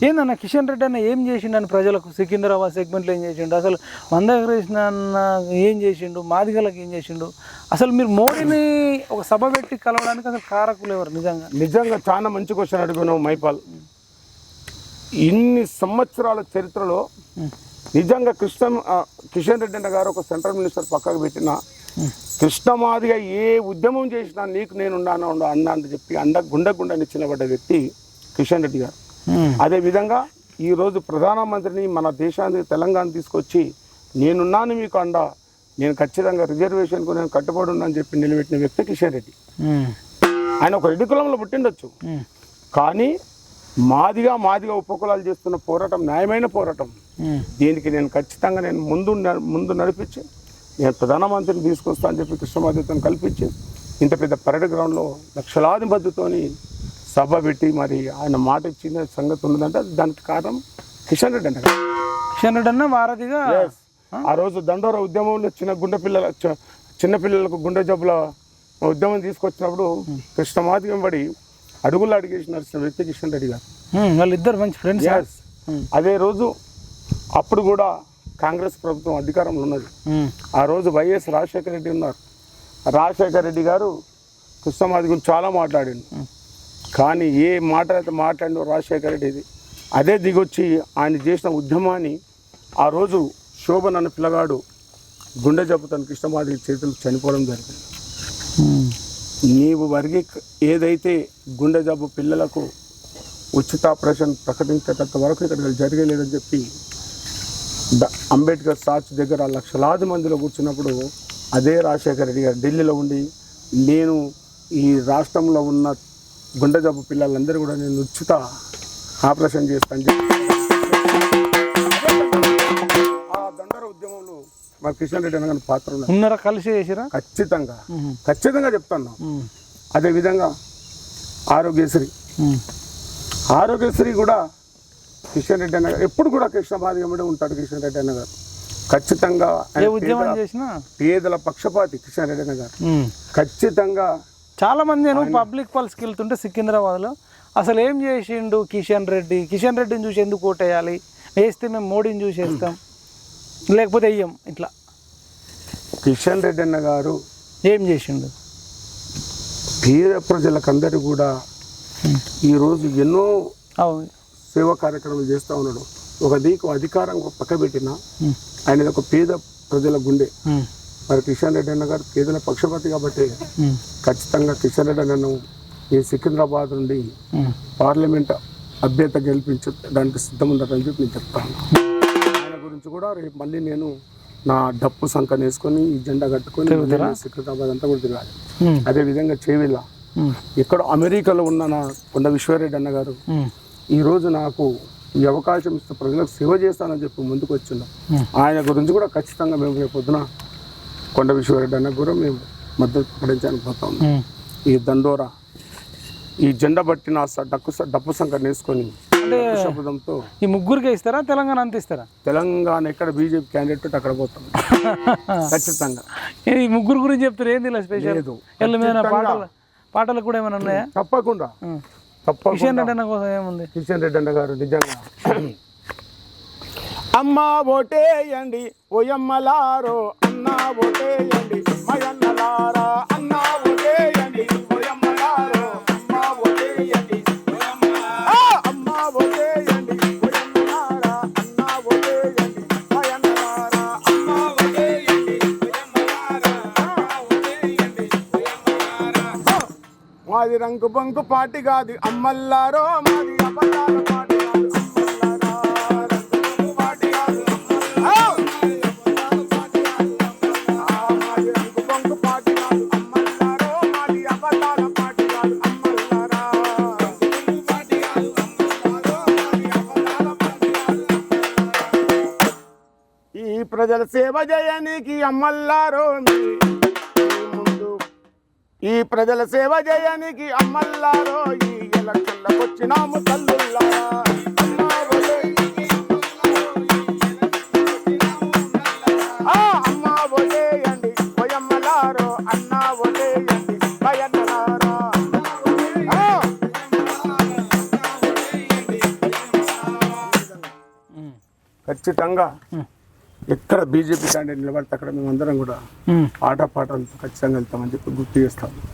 ఏందన్న కిషన్ రెడ్డి అన్న ఏం చేసిండు అని ప్రజలకు సికింద్రాబాద్ సెగ్మెంట్లో ఏం చేసిండు? అసలు మందకృష్ణ అన్న ఏం చేసిండు? మాదిగలకు ఏం చేసిండు? అసలు మీరు మోడీని ఒక సభ పెట్టి కలవడానికి అసలు కారకులు ఎవరు నిజంగా? నిజంగా చాలా మంచి క్వశ్చన్ అడిగినావు మైపాల్. ఇన్ని సంవత్సరాల చరిత్రలో నిజంగా కృష్ణ కిషన్ రెడ్డి అన్న గారు ఒక సెంట్రల్ మినిస్టర్ పక్కకు పెట్టిన కృష్ణమాదిగా ఏ ఉద్యమం చేసినా నీకు నేను ఉన్నాను ఉండు అన్న అని చెప్పి అండ గుండె గుండెని చిన్నబడ్డ వ్యక్తి కిషన్ రెడ్డి గారు. అదే విధంగా ఈరోజు ప్రధానమంత్రిని మన దేశానికి తెలంగాణ తీసుకొచ్చి నేనున్నాను మీకు అండ నేను ఖచ్చితంగా రిజర్వేషన్కు నేను కట్టుబడి ఉన్నాను చెప్పి నిలబెట్టిన వ్యక్తి కిషన్ రెడ్డి. ఆయన ఒక రెడ్డి కులంలో పుట్టిండొచ్చు. కానీ మాదిగా మాదిగా ఉపకులాలు చేస్తున్న పోరాటం న్యాయమైన పోరాటం. దీనికి నేను ఖచ్చితంగా నేను ముందు ముందు నడిపించి నేను ప్రధానమంత్రిని తీసుకొస్తా అని చెప్పి కృష్ణమాదితో కల్పించి ఇంత పెద్ద పరేడ్ గ్రౌండ్లో లక్షలాది మద్దతుతోని సభ పెట్టి మరి ఆయన మాట ఇచ్చిన సంగతి ఉన్నదంటే దానికి కారణం కిషన్ రెడ్డి అంట కిషన్ రెడ్డి అన్న వారధిగా. ఆ? రోజు దండోర ఉద్యమంలో చిన్న గుండె పిల్లల చిన్న పిల్లలకు గుండె జబ్బుల ఉద్యమం తీసుకొచ్చినప్పుడు కృష్ణమాది వెంబడి అడుగులు అడిగేసి నడిచిన వ్యక్తి కిషన్ రెడ్డి గారు. ఉమ్, వాళ్ళిద్దరు మంచి ఫ్రెండ్స్ Yes. అదే రోజు అప్పుడు కూడా కాంగ్రెస్ ప్రభుత్వం అధికారంలో ఉన్నది. ఆ రోజు వైఎస్ రాజశేఖర రెడ్డి ఉన్నారు. రాజశేఖర రెడ్డి గారు కృష్ణమాది గురించి చాలా మాట్లాడిండు. కానీ ఏ మాట అయితే మాట్లాడినో రాజశేఖర రెడ్డి ఇది. అదే దిగొచ్చి ఆయన చేసిన ఉద్యమాన్ని ఆ రోజు శోభన్ అన్న పిల్లగాడు గుండె జబ్బు తన కృష్ణమాది చేతులు చనిపోవడం జరిగింది. నీవు వర్గీ ఏదైతే గుండె జబ్బు పిల్లలకు ఉచిత ఆపరేషన్ ప్రకటించేటంత వరకు ఇక్కడ జరగలేదని చెప్పి అంబేద్కర్ సాచ్ దగ్గర లక్షలాది మందిలో కూర్చున్నప్పుడు అదే రాజశేఖర రెడ్డి గారు ఢిల్లీలో ఉండి నేను ఈ రాష్ట్రంలో ఉన్న గుండె జబ్బు పిల్లలందరూ కూడా నేను ఉచిత ఆపరేషన్ చేస్తాను ఆ దండర ఉద్యమంలో మా కిషన్ రెడ్డి అనగానే పాత్ర ఉన్నారా కలిసి చేసిరా? ఖచ్చితంగా. ఖచ్చితంగా చెప్తాను. అదేవిధంగా ఆరోగ్యశ్రీ. ఆరోగ్యశ్రీ కూడా కిషన్ రెడ్డి అన్న ఎప్పుడు కూడా కృష్ణబాది వెంబడి ఉంటాడు కిషన్ రెడ్డి అన్న గారు. ఖచ్చితంగా పేదల పక్షపాతి కిషన్ రెడ్డి అన్న గారు. ఖచ్చితంగా చాలా మంది నేను పబ్లిక్ పల్స్కి వెళ్తుంటే సికింద్రాబాద్లో. అసలు ఏం చేసిండు కిషన్ రెడ్డి? కిషన్ రెడ్డిని చూసి ఎందుకు ఓటేయాలి వేస్తే మేము మోడీని చూసి వేస్తాం లేకపోతే వెయ్యం ఇట్లా. కిషన్ రెడ్డి అన్న గారు ఏం చేసిండు? పేద ప్రజలకందరూ కూడా ఈరోజు ఎన్నో సేవా కార్యక్రమాలు చేస్తూ ఉన్నాడు. ఒక దీకు అధికారం పక్క పెట్టిన ఆయన ఒక పేద ప్రజల గుండె. మరి కిషన్ రెడ్డి అన్న గారు పేదల పక్షపాతి కాబట్టి. ఖచ్చితంగా కిషన్ రెడ్డి అన్నను ఈ సికింద్రాబాద్ నుండి. పార్లమెంట్ అభ్యర్థి గెలిపించడానికి సిద్ధం ఉన్నారని చెప్పి నేను చెప్తాను ఆయన గురించి కూడా రేపు మళ్ళీ నేను నా డప్పు సంఖ వేసుకొని ఈ జెండా కట్టుకొని సికింద్రాబాద్ అంతా కూడా తిరగాలి ఉమ్. అదే విధంగా చేవిల్ల. ఇక్కడ అమెరికాలో ఉన్న నా కొండ విశ్వరెడ్డి అన్న గారు. ఈరోజు నాకు ఈ అవకాశం ఇస్తే ప్రజలకు సేవ చేస్తానని చెప్పి ముందుకు వచ్చిన్నాం ఆయన గురించి కూడా ఖచ్చితంగా మేము రేపు పొద్దున కొండ విశ్వరెడ్డి అన్న కూడా మేము మద్దతు ప్రకటించడానికి పోతా. ఈ దండోరా ఈ జెండా బట్టిన స- డక్కు డప్పు సంఖ్య వేసుకొని శబ్దంతో ఈ ముగ్గురికి ఇస్తారా తెలంగాణ అంత ఇస్తారా? తెలంగాణ ఎక్కడ బీజేపీ క్యాండిడేట్ అక్కడ పోతాం. ఖచ్చితంగా. ఈ ముగ్గురు గురించి చెప్తారు ఏంది ఇలా స్పెషల్ పాటలు పాటలు కూడా ఏమైనా ఉన్నాయా. తప్పకుండా. కిషన్ రెడ్డి అన్న కోసం ఏముంది? కిషన్ రెడ్డి అన్న గారు నిజంగా. అమ్మ ఓటేయండి ఓయమ్మలారో అన్నా ఓటేయండి మయన్నలారా అన్నా ఓటేయండి ఓయమ్మలారో అమ్మ ఓటేయండి ఆ, ఓటేయండి ఓయమ్మలారా ఓటేయండి మయన్నలారా ఓటేయండి ఓయమ్మలారా ఓటేయండి ఓయమ్మలారా మాది రంగు బంకు పాటి కాదు. అమ్మల్లారో మాది అబద్ధాల ప్రజల సేవ చేయనీకి అమ్మల్లారో ముందు. ఈ ప్రజల సేవ చేయనికి అమ్మల్లారో ఈ ఎలక్షన్లకు వచ్చినాము ఆ. ఖచ్చితంగా ఎక్కడ బీజేపీ క్యాండిడేట్ నిలబడితే అక్కడ మేము అందరం కూడా ఉమ్. ఆట పాటలతో ఖచ్చితంగా వెళ్తామని చెప్పి గుర్తు చేస్తాం